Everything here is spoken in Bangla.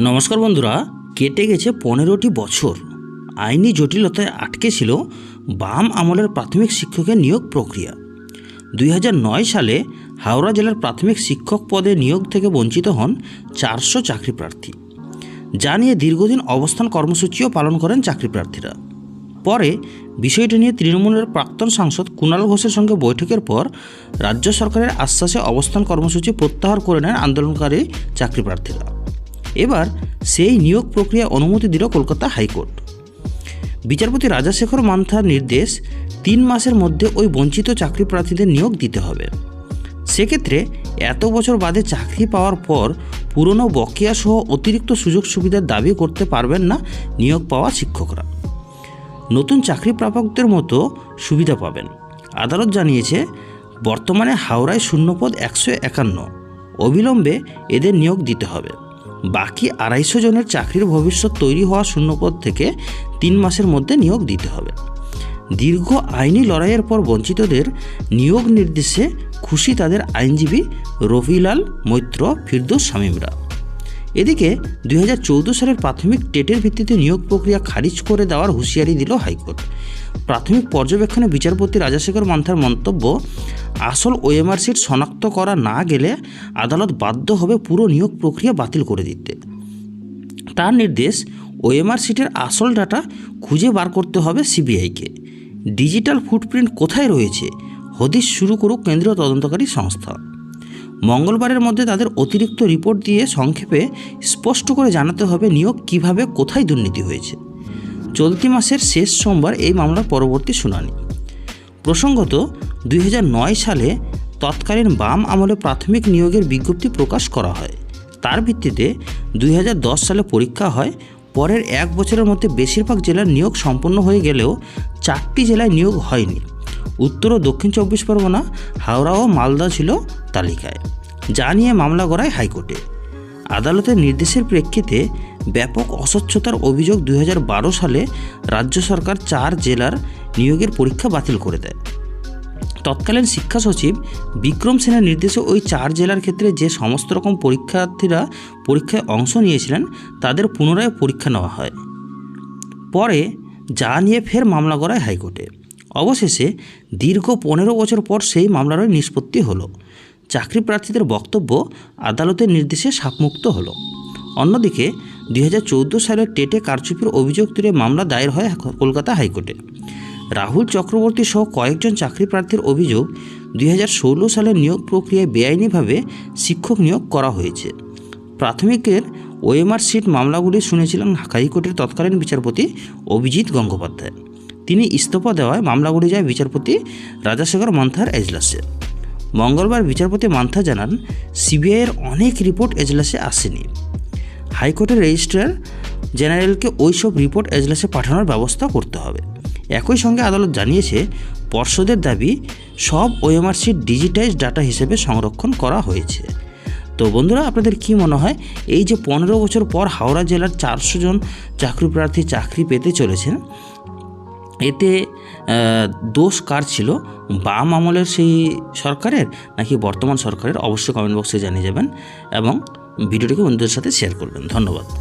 নমস্কার বন্ধুরা, কেটে গেছে পনেরোটি বছর। আইনি জটিলতায় আটকে ছিল বাম আমলের প্রাথমিক শিক্ষকের নিয়োগ প্রক্রিয়া। দুই হাজার নয় সালে হাওড়া জেলার প্রাথমিক শিক্ষক পদে নিয়োগ থেকে বঞ্চিত হন চারশো চাকরি প্রার্থী। যা নিয়ে দীর্ঘদিন অবস্থান কর্মসূচিও পালন করেন চাকরি প্রার্থীরা। পরে বিষয়টি নিয়ে তৃণমূলের প্রাক্তন সাংসদ কুণাল ঘোষের সঙ্গে বৈঠকের পর রাজ্য সরকারের আশ্বাসে অবস্থান কর্মসূচি প্রত্যাহার করে নেন আন্দোলনকারী চাকরি প্রার্থীরা। এবার সেই নিয়োগ প্রক্রিয়া অনুমতি দিল কলকাতা হাইকোর্ট। বিচারপতি রাজাশেখর মান্থার নির্দেশ, তিন মাসের মধ্যে ওই বঞ্চিত চাকরি প্রার্থীদের নিয়োগ দিতে হবে। সেক্ষেত্রে এত বছর বাদে চাকরি পাওয়ার পর পুরনো বকেয়া সহ অতিরিক্ত সুযোগ সুবিধার দাবি করতে পারবেন না নিয়োগ পাওয়া শিক্ষকরা। নতুন চাকরি প্রাপকদের মতো সুবিধা পাবেন। আদালত জানিয়েছে, বর্তমানে হাওড়ায় শূন্যপদ একশো একান্ন। অবিলম্বে এদের নিয়োগ দিতে হবে। বাকি আড়াইশো জনের চাকরির ভবিষ্যৎ তৈরি হওয়া শূন্যপদ থেকে তিন মাসের মধ্যে নিয়োগ দিতে হবে। দীর্ঘ আইনি লড়াইয়ের পর বঞ্চিতদের নিয়োগ নির্দেশে খুশি তাদের আইনজীবী রফিলাল মৈত্র ফিরদোস শামীমরা। এদিকে দুই হাজার চৌদ্দ সালের প্রাথমিক টেটের ভিত্তিতে নিয়োগ প্রক্রিয়া খারিজ করে দেওয়ার হুঁশিয়ারি দিল হাইকোর্ট। প্রাথমিক পর্যবেক্ষণে বিচারপতি রাজাশেখর মান্থার মন্তব্য, আসল ওএমআর সিট শনাক্ত করা না গেলে আদালত বাধ্য হবে পুরো নিয়োগ প্রক্রিয়া বাতিল করে দিতে। তার নির্দেশ, ওএমআর সিটের আসল ডাটা খুঁজে বার করতে হবে সিবিআইকে। ডিজিটাল ফুটপ্রিন্ট কোথায় রয়েছে? হদিশ শুরু করুক কেন্দ্রীয় তদন্তকারী সংস্থা। মঙ্গলবারের মধ্যে তাদের অতিরিক্ত রিপোর্ট দিয়ে সংক্ষেপে স্পষ্ট করে জানাতে হবে নিয়োগ কীভাবে, কোথায় দুর্নীতি হয়েছে। চলতি মাসের শেষ সোমবার এই মামলার পরবর্তী শুনানি। প্রসঙ্গত, দুই হাজার নয় সালে তৎকালীন বাম আমলে প্রাথমিক নিয়োগের বিজ্ঞপ্তি প্রকাশ করা হয়। তার ভিত্তিতে দুই হাজার দশ সালে পরীক্ষা হয়, পরের এক বছরের মধ্যে বেশিরভাগ জেলার নিয়োগ সম্পন্ন হয়ে গেলেও চারটি জেলায় নিয়োগ হয়নি। উত্তর ও দক্ষিণ চব্বিশ পরগনা, হাওড়া ও মালদা ছিল তালিকায়। যা নিয়ে মামলা গড়ায় হাইকোর্টে। আদালতের নির্দেশের প্রেক্ষিতে ব্যাপক অস্বচ্ছতার অভিযোগ দু হাজার বারো সালে রাজ্য সরকার চার জেলার নিয়োগের পরীক্ষা বাতিল করে দেয়। তৎকালীন শিক্ষা সচিব বিক্রম সেনের নির্দেশে ওই চার জেলার ক্ষেত্রে যে সমস্ত রকম পরীক্ষার্থীরা পরীক্ষায় অংশ নিয়েছিলেন, তাদের পুনরায় পরীক্ষা নেওয়া হয়। পরে যা নিয়ে ফের মামলা করায় হাইকোর্টে। অবশেষে দীর্ঘ পনেরো বছর পর সেই মামলার নিষ্পত্তি হলো। চাকরি প্রার্থীদের বক্তব্য আদালতের নির্দেশে সাপমুক্ত হলো। অন্যদিকে, দুই হাজার চৌদ্দ সালের টেটে কারচুপির অভিযোগ তুলে মামলা দায়ের হয় কলকাতা হাইকোর্টে। রাহুল চক্রবর্তী সহ কয়েকজন চাকরি প্রার্থীর অভিযোগ দুই হাজার ষোলো সালের নিয়োগ প্রক্রিয়ায় বেআইনিভাবে শিক্ষক নিয়োগ করা হয়েছে। প্রাথমিকের ওএমআর সিট মামলাগুলি শুনেছিলেন হাইকোর্টের তৎকালীন বিচারপতি অভিজিৎ গঙ্গোপাধ্যায়। তিনি ইস্তফা দেওয়ায় মামলাগুলি যায় বিচারপতি রাজাশেখর মন্থার এজলাসে। মঙ্গলবার বিচারপতি মান্থা জানান, সিবিআইয়ের অনেক রিপোর্ট এজলাসে আসেনি। হাইকোর্টের রেজিস্ট্রার জেনারেলকে ওই সব রিপোর্ট এজলাসে পাঠানোর ব্যবস্থা করতে হবে। একই সঙ্গে আদালত জানিয়েছে, পর্ষদের দাবি, সব ওএমআর সিট ডিজিটাইজ ডাটা হিসেবে সংরক্ষণ করা হয়েছে। তো বন্ধুরা, আপনাদের কি মনে হয়, এই যে পনেরো বছর পর হাওড়া জেলার চারশো জন চাকরি প্রার্থী চাকরি পেতে চলেছেন এতে দোষ কার ছিল? বাম আমলের সেই সরকারের নাকি বর্তমান সরকারের? অবশ্যই কমেন্ট বক্সে জানিয়ে যাবেন এবং ভিডিওটিকে বন্ধুদের সাথে শেয়ার করবেন। ধন্যবাদ।